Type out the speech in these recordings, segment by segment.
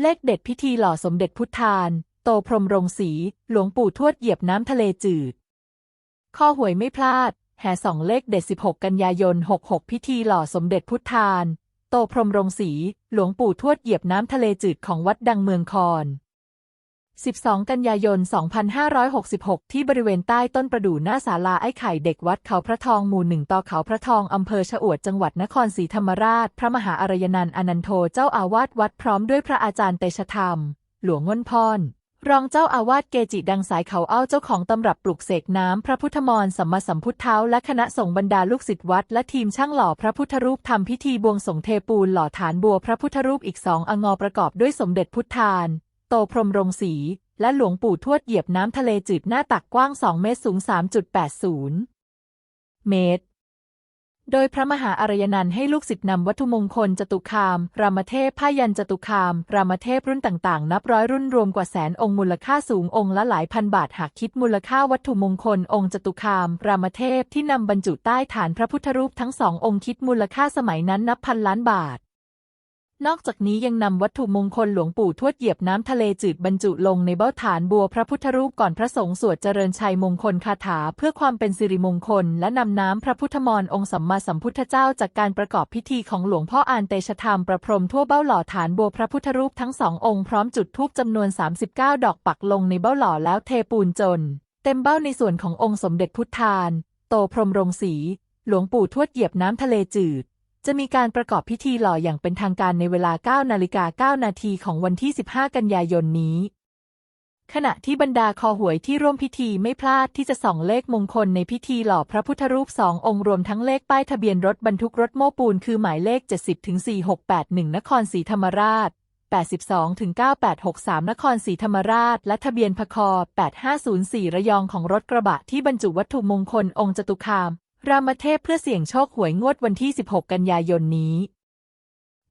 เลขเด็ดพิธีหล่อสมเด็จพุทธาน โตพรมรงศีหลวงปู่ทวดเหยียบน้ำทะเลจืด ข้อหวยไม่พลาด แห่สองเลขเด็ด 16 กันยายน 66 พิธีหล่อสมเด็จพุทธาน โตพรมรงศีหลวงปู่ทวดเหยียบน้ำทะเลจืดของวัดดังเมืองคอน 12 กันยายน 2566 ที่บริเวณใต้ต้นประดู่หน้าศาลาไอ้ไข่เด็กวัดเขาพระทองหมู่หนึ่งต่อเขาพระทองอำเภอชะอวดจังหวัดนครศรีธรรมราช พระมหาอารยนันท์อนันโทเจ้าอาวาสวัดพร้อมด้วยพระอาจารย์เตชธรรม หลวงง่นพรรองเจ้าอาวาสเกจิดังสายเขาเอ้าเจ้าของตำรับปลุกเสกน้ำพระพุทธมรสัมมาสัมพุทธเท้าและคณะสงฆ์บรรดาลูกศิษย์วัด และทีมช่างหล่อพระพุทธรูปทำพิธีบวงสงเทปูนหล่อฐานบัวพระพุทธรูปอีกสององอประกอบด้วยสมเด็จพุทธาน โตพรมรงศรีและหลวงปู่ทวดเหยียบน้ำทะเลจืดหน้าตักกว้าง 2 เมตรสูง 3.80 เมตร โดยพระมหาอารยนันท์ให้ลูกศิษย์นำวัตถุมงคลจตุคาม รามเทพผ้ายันจตุคาม รามเทพรุ่นต่างๆ นับร้อยรุ่นรวมกว่าแสนองค์มูลค่าสูงองค์ละหลายพันบาทหากคิดมูลค่าวัตถุมงคลองค์จตุคาม รามเทพที่นำบรรจุใต้ฐานพระพุทธรูปทั้งสององค์คิดมูลค่าสมัยนั้นนับพันล้านบาท นอกจากนี้ยังนำวัตถุมงคลหลวงปู่ทวดเหยียบน้ำทะเลจืดบรรจุลงในเบ้าฐานบัวพระพุทธรูปก่อนพระสงฆ์สวดเจริญชัยมงคลคาถาเพื่อความเป็นสิริมงคล และนำน้ำพระพุทธมรองค์สัมมาสัมพุทธเจ้าจากการประกอบพิธีของหลวงพ่ออานเตชธรรมประพรมทั่วเบ้าหล่อฐานบัวพระพุทธรูปทั้งสององค์พร้อมจุดธูปจำนวน 39 ดอกปักลงในเบ้าหล่อแล้วเทปูนจน เต็มเบ้าในส่วนขององค์สมเด็จพุทธาน โตพรมรงศรีหลวงปู่ทวดเหยียบน้ำทะเลจืด จะมีการประกอบพิธีหล่ออย่างเป็นทางการในเวลา 9 นาฬิกา 9 นาทีของวันที่ 15 กันยายนนี้ ขณะที่บรรดาคอหวยที่ร่วมพิธีไม่พลาดที่จะส่องเลขมงคลในพิธีหล่อพระพุทธรูปสององค์รวมทั้งเลขป้ายทะเบียนรถบรรทุกรถโม้ปูนคือหมายเลข 70ถึง4681 นครศรีธรรมราช 82ถึง9863 นครศรีธรรมราช และทะเบียนพค8504 ระยองของรถกระบะที่บรรจุวัตถุมงคลองค์จตุคาม รามเทพเพื่อเสี่ยงโชคหวยงวดวันที่ 16 กันยายนนี้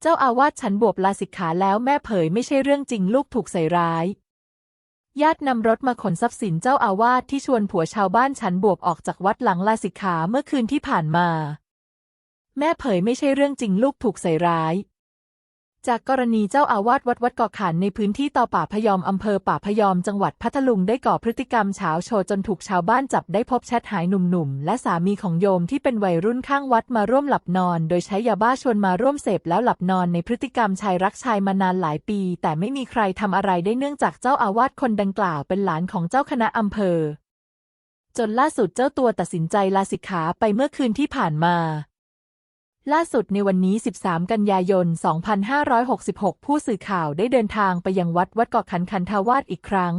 เจ้าอาวาสฉันบวบลาสิกขาแล้วแม่เผยไม่ใช่เรื่องจริงลูกถูกใส่ร้าย ญาตินำรถมาขนทรัพย์สินเจ้าอาวาสที่ชวนผัวชาวบ้านฉันบวบออกจากวัดหลังลาสิกขาเมื่อคืนที่ผ่านมา แม่เผยไม่ใช่เรื่องจริงลูกถูกใส่ร้าย จากกรณีเจ้าอาวาสวัดวัดเกาะขันในพื้นที่ต่อป่าพยอมอำเภอป่าพยอมจังหวัดพัทลุงได้ก่อพฤติกรรมเฉาโชว์จนถูกชาวบ้านจับได้พบแชทหายหนุ่มๆ และสามีของโยมที่เป็นวัยรุ่นข้างวัดมาร่วมหลับนอน โดยใช้ยาบ้าชวนมาร่วมเสพแล้วหลับนอนในพฤติกรรมชายรักชายมานานหลายปี แต่ไม่มีใครทำอะไรได้เนื่องจากเจ้าอาวาสคนดังกล่าวเป็นหลานของเจ้าคณะอำเภอ จนล่าสุดเจ้าตัวตัดสินใจลาสิกขาไปเมื่อคืนที่ผ่านมา ล่าสุดในวันนี้ 13 กันยายน 2566 ผู้สื่อข่าวได้เดินทางไปยังวัดวัดเกาะขันคันธาวาสอีกครั้ง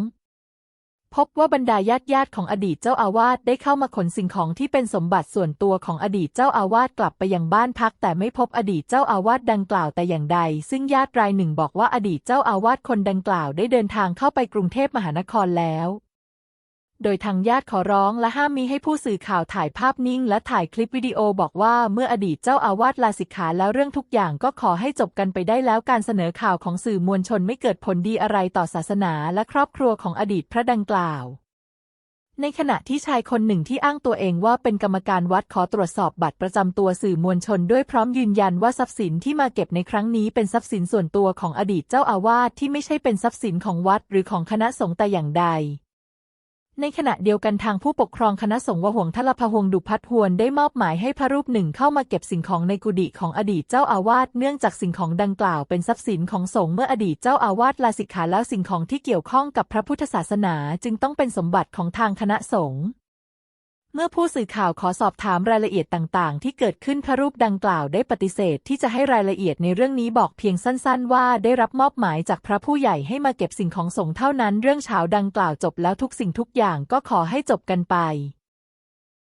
พบว่าบรรดาญาติญาติของอดีตเจ้าอาวาสได้เข้ามาขนสิ่งของที่เป็นสมบัติส่วนตัวของอดีตเจ้าอาวาสกลับไปยังบ้านพัก แต่ไม่พบอดีตเจ้าอาวาสดังกล่าวแต่อย่างใด ซึ่งญาติรายหนึ่งบอกว่าอดีตเจ้าอาวาสคนดังกล่าวได้เดินทางเข้าไปกรุงเทพมหานครแล้ว โดยทางญาติขอร้องและห้ามมิให้ผู้สื่อข่าวถ่ายภาพนิ่ง และถ่ายคลิปวิดีโอบอกว่าเมื่ออดีตเจ้าอาวาสลาสิกขาแล้วเรื่องทุกอย่างก็ขอให้จบกันไปได้แล้วการเสนอข่าวของสื่อมวลชนไม่เกิดผลดีอะไรต่อศาสนาและครอบครัวของอดีตพระดังกล่าว ในขณะที่ชายคนหนึ่งที่อ้างตัวเองว่าเป็นกรรมการวัดขอตรวจสอบบัตรประจำตัวสื่อมวลชนด้วยพร้อมยืนยันว่าทรัพย์สินที่มาเก็บในครั้งนี้เป็นทรัพย์สินส่วนตัวของอดีตเจ้าอาวาสที่ไม่ใช่เป็นทรัพย์สินของวัดหรือของคณะสงฆ์แต่อย่างใด ในขณะเดียวกันทางผู้ปกครองคณะสงฆ์วหงทลพหงดุพัทหวนได้มอบหมายให้พระรูปหนึ่งเข้ามาเก็บสิ่งของในกุฏิของอดีตเจ้าอาวาสเนื่องจากสิ่งของดังกล่าวเป็นทรัพย์สินของสงฆ์เมื่ออดีตเจ้าอาวาสลาสิกขาแล้วสิ่งของที่เกี่ยวข้องกับพระพุทธศาสนาจึงต้องเป็นสมบัติของทางคณะสงฆ์ เมื่อผู้สื่อข่าวขอสอบถามรายละเอียดต่างๆ ที่เกิดขึ้นพระรูปดังกล่าวได้ปฏิเสธที่จะให้รายละเอียดในเรื่องนี้บอกเพียงสั้น ๆ ว่าได้รับมอบหมายจากพระผู้ใหญ่ให้มาเก็บสิ่งของสงฆ์เท่านั้น เรื่องเช้าดังกล่าวจบแล้วทุกสิ่งทุกอย่างก็ขอให้จบกันไป